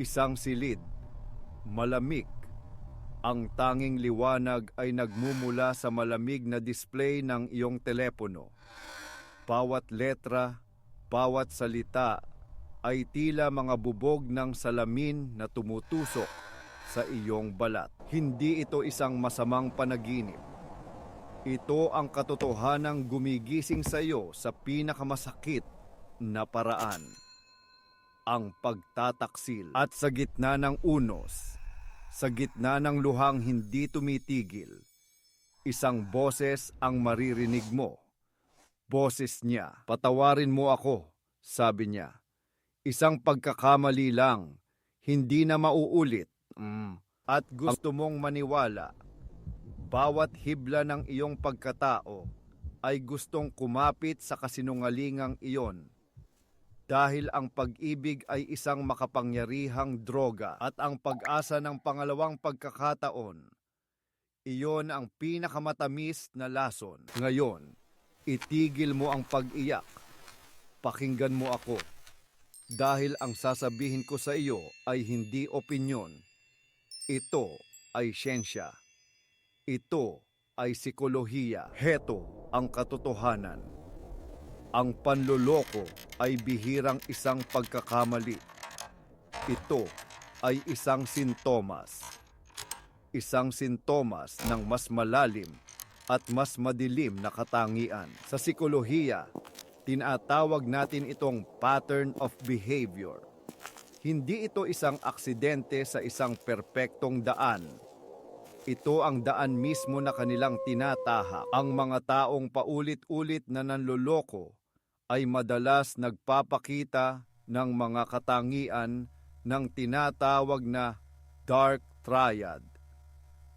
Isang silid, malamig. Ang tanging liwanag ay nagmumula sa malamig na display ng iyong telepono. Bawat letra, bawat salita ay tila mga bubog ng salamin na tumutusok sa iyong balat. Hindi ito isang masamang panaginip. Ito ang katotohanang gumigising sa iyo sa pinakamasakit na paraan. Ang pagtataksil at sa gitna ng unos, sa gitna ng luhang hindi tumitigil, isang boses ang maririnig mo. Boses niya, patawarin mo ako, sabi niya. Isang pagkakamali lang, hindi na mauulit. Mm. At gusto mong maniwala, bawat hibla ng iyong pagkatao ay gustong kumapit sa kasinungalingang iyon. Dahil ang pag-ibig ay isang makapangyarihang droga at ang pag-asa ng pangalawang pagkakataon, iyon ang pinakamatamis na lason. Ngayon, itigil mo ang pag-iyak. Pakinggan mo ako. Dahil ang sasabihin ko sa iyo ay hindi opinyon. Ito ay siyensya. Ito ay sikolohiya. Heto ang katotohanan. Ang panloloko ay bihirang isang pagkakamali. Ito ay isang sintomas. Isang sintomas ng mas malalim at mas madilim na katangian. Sa sikolohiya, tinatawag natin itong pattern of behavior. Hindi ito isang aksidente sa isang perpektong daan. Ito ang daan mismo na kanilang tinatahak. Ang mga taong paulit-ulit na nanloloko ay madalas nagpapakita ng mga katangian ng tinatawag na dark triad,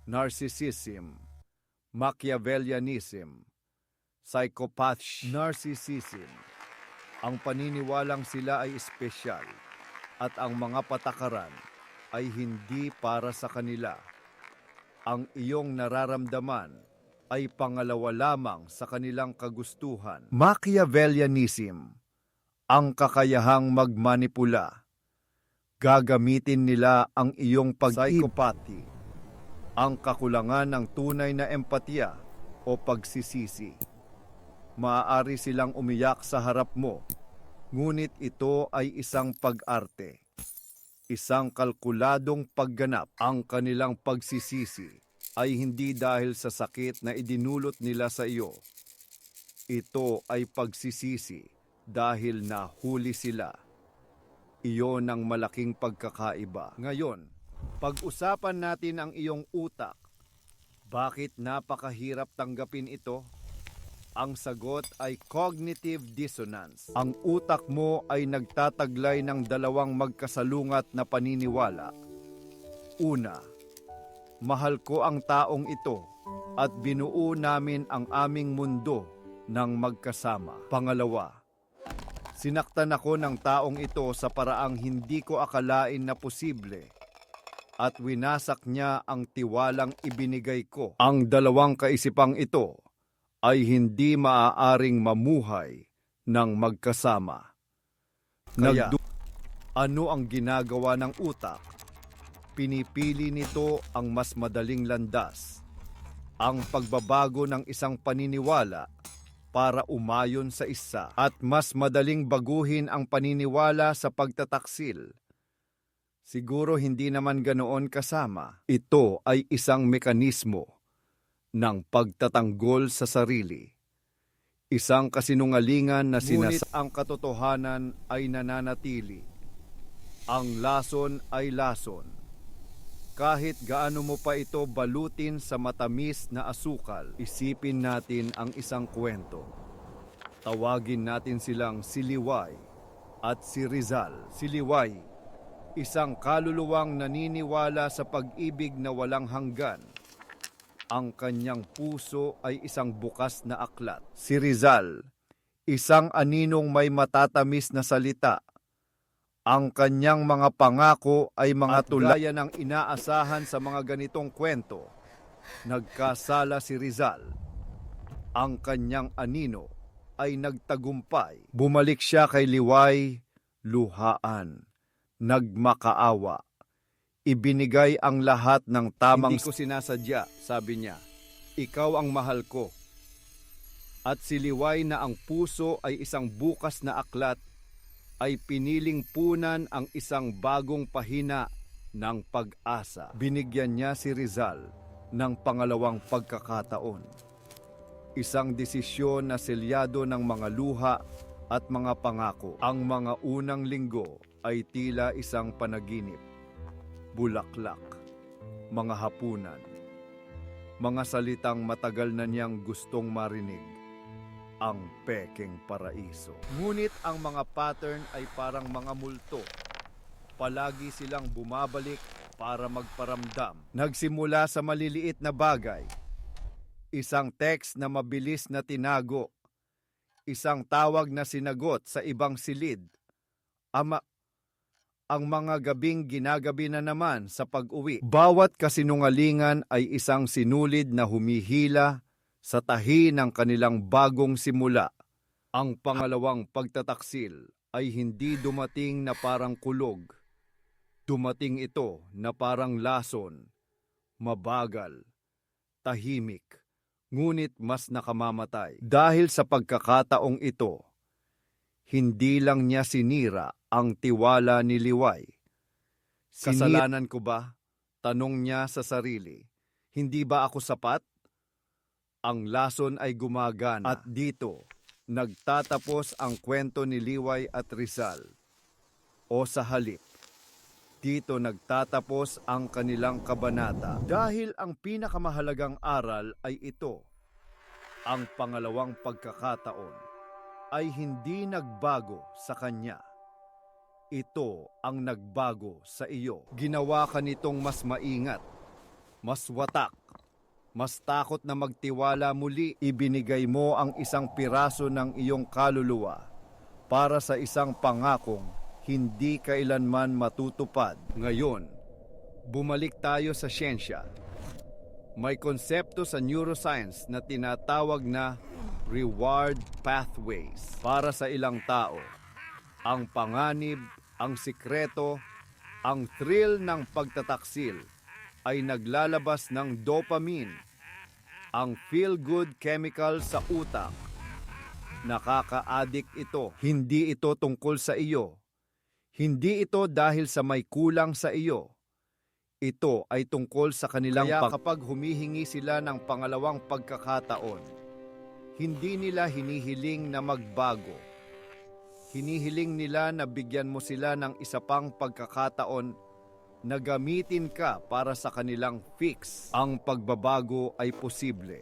narcissism, Machiavellianism, psychopath, narcissism. Ang paniniwalang sila ay espesyal at ang mga patakaran ay hindi para sa kanila. Ang iyong nararamdaman ay pangalawa lamang sa kanilang kagustuhan. Machiavellianism, ang kakayahang magmanipula. Gagamitin nila ang iyong pag-ibig. Ang kakulangan ng tunay na empatya o pagsisisi. Maaari silang umiyak sa harap mo, ngunit ito ay isang pag-arte. Isang kalkuladong pagganap ang kanilang pagsisisi ay hindi dahil sa sakit na idinulot nila sa iyo. Ito ay pagsisisi dahil nahuli sila. Iyon ang malaking pagkakaiba. Ngayon, pag-usapan natin ang iyong utak. Bakit napakahirap tanggapin ito? Ang sagot ay cognitive dissonance. Ang utak mo ay nagtataglay ng dalawang magkasalungat na paniniwala. Una, mahal ko ang taong ito at binuo namin ang aming mundo ng magkasama. Pangalawa, sinaktan ako ng taong ito sa paraang hindi ko akalain na posible at winasak niya ang tiwalang ibinigay ko. Ang dalawang kaisipang ito ay hindi maaaring mamuhay ng magkasama. Kaya- Nagdu- ano ang ginagawa ng utak? Pinipili nito ang mas madaling landas, ang pagbabago ng isang paniniwala para umayon sa isa at mas madaling baguhin ang paniniwala sa pagtataksil. Siguro hindi naman ganoon kasama. Ito ay isang mekanismo ng pagtatanggol sa sarili. Isang kasinungalingan na sinas ang katotohanan ay nananatili. Ang lason ay lason. Kahit gaano mo pa ito balutin sa matamis na asukal, isipin natin ang isang kwento. Tawagin natin silang si Liway at si Rizal. Si Liway, isang kaluluwang naniniwala sa pag-ibig na walang hanggan. Ang kanyang puso ay isang bukas na aklat. Si Rizal, isang aninong may matatamis na salita. Ang kanyang mga pangako ay mga At tulayan ng inaasahan sa mga ganitong kwento. Nagkasala si Rizal. Ang kanyang anino ay nagtagumpay. Bumalik siya kay Liway, luhaan. nagmakaawa. Ibinigay ang lahat ng tamang... Hindi ko sinasadya, sabi niya. Ikaw ang mahal ko. At siliway na ang puso ay isang bukas na aklat, ay piniling punan ang isang bagong pahina ng pag-asa. Binigyan niya si Rizal ng pangalawang pagkakataon. Isang desisyon na selyado ng mga luha at mga pangako. Ang mga unang linggo ay tila isang panaginip. Bulaklak, mga hapunan, mga salitang matagal na niyang gustong marinig. Ang peking paraiso. Ngunit ang mga pattern ay parang mga multo. Palagi silang bumabalik para magparamdam. Nagsimula sa maliliit na bagay. Isang text na mabilis na tinago. Isang tawag na sinagot sa ibang silid. Ama, ang mga gabing ginagabi na naman sa pag-uwi. Bawat kasinungalingan ay isang sinulid na humihila sa tahi ng kanilang bagong simula. Ang pangalawang pagtataksil ay hindi dumating na parang kulog. Dumating ito na parang lason, mabagal, tahimik, ngunit mas nakamamatay. Dahil sa pagkakataong ito, hindi lang niya sinira ang tiwala ni Liway. Kasalanan ko ba? Tanong niya sa sarili. Hindi ba ako sapat? Ang lason ay gumagana. At dito, nagtatapos ang kwento ni Liway at Rizal. O sa halip, dito nagtatapos ang kanilang kabanata. Dahil ang pinakamahalagang aral ay ito. Ang pangalawang pagkakataon ay hindi nagbago sa kanya. Ito ang nagbago sa iyo. Ginawa ka nitong mas maingat, mas watak, mas takot na magtiwala muli, ibinigay mo ang isang piraso ng iyong kaluluwa para sa isang pangakong hindi kailanman matutupad. Ngayon, bumalik tayo sa siyensya. May konsepto sa neuroscience na tinatawag na reward pathways para sa ilang tao. Ang panganib, ang sikreto, ang thrill ng pagtataksil ay naglalabas ng dopamine, ang feel-good chemical sa utak. Nakaka-addict ito. Hindi ito tungkol sa iyo. Hindi ito dahil sa may kulang sa iyo. Ito ay tungkol sa kanilang Kaya pag- kapag humihingi sila ng pangalawang pagkakataon, hindi nila hinihiling na magbago. Hinihiling nila na bigyan mo sila ng isa pang pagkakataon na gamitin ka para sa kanilang fix. Ang pagbabago ay posible.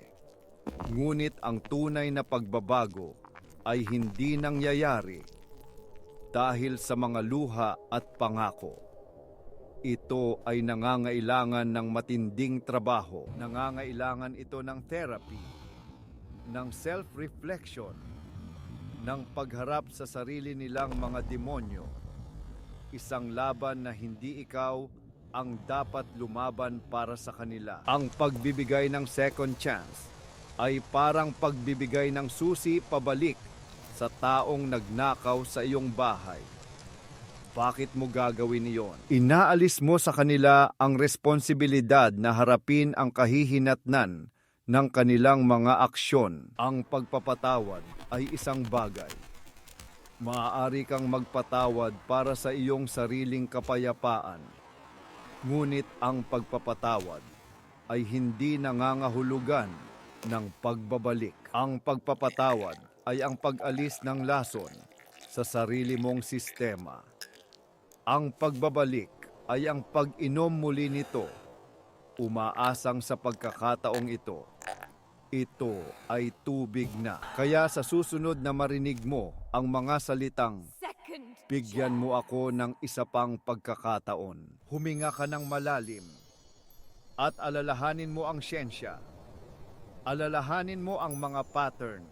Ngunit ang tunay na pagbabago ay hindi nangyayari dahil sa mga luha at pangako. Ito ay nangangailangan ng matinding trabaho. Nangangailangan ito ng therapy, ng self-reflection, ng pagharap sa sarili nilang mga demonyo. Isang laban na hindi ikaw ang dapat lumaban para sa kanila. Ang pagbibigay ng second chance ay parang pagbibigay ng susi pabalik sa taong nagnakaw sa iyong bahay. Bakit mo gagawin iyon? Inaalis mo sa kanila ang responsibilidad na harapin ang kahihinatnan ng kanilang mga aksyon. Ang pagpapatawad ay isang bagay. Maaari kang magpatawad para sa iyong sariling kapayapaan. Ngunit ang pagpapatawad ay hindi nangangahulugan ng pagbabalik. Ang pagpapatawad ay ang pag-alis ng lason sa sarili mong sistema. Ang pagbabalik ay ang pag-inom muli nito, umaasang sa pagkakataong ito. Ito ay tubig na. Kaya sa susunod na marinig mo ang mga salitang. Bigyan mo ako ng isa pang pagkakataon. Huminga ka ng malalim. At alalahanin mo ang siyensya. Alalahanin mo ang mga pattern.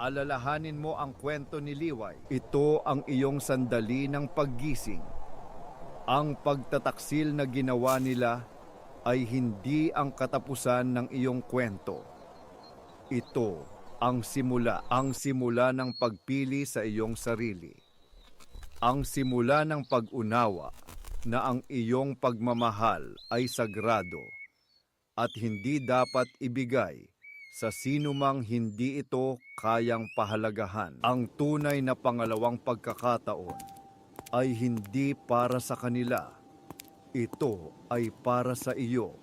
Alalahanin mo ang kwento ni Liway. Ito ang iyong sandali ng paggising. Ang pagtataksil na ginawa nila ay hindi ang katapusan ng iyong kwento. Ito ang simula, ang simula ng pagpili sa iyong sarili. ang simula ng pag-unawa na ang iyong pagmamahal ay sagrado at hindi dapat ibigay sa sinumang hindi ito kayang pahalagahan. Ang tunay na pangalawang pagkakataon ay hindi para sa kanila. Ito ay para sa iyo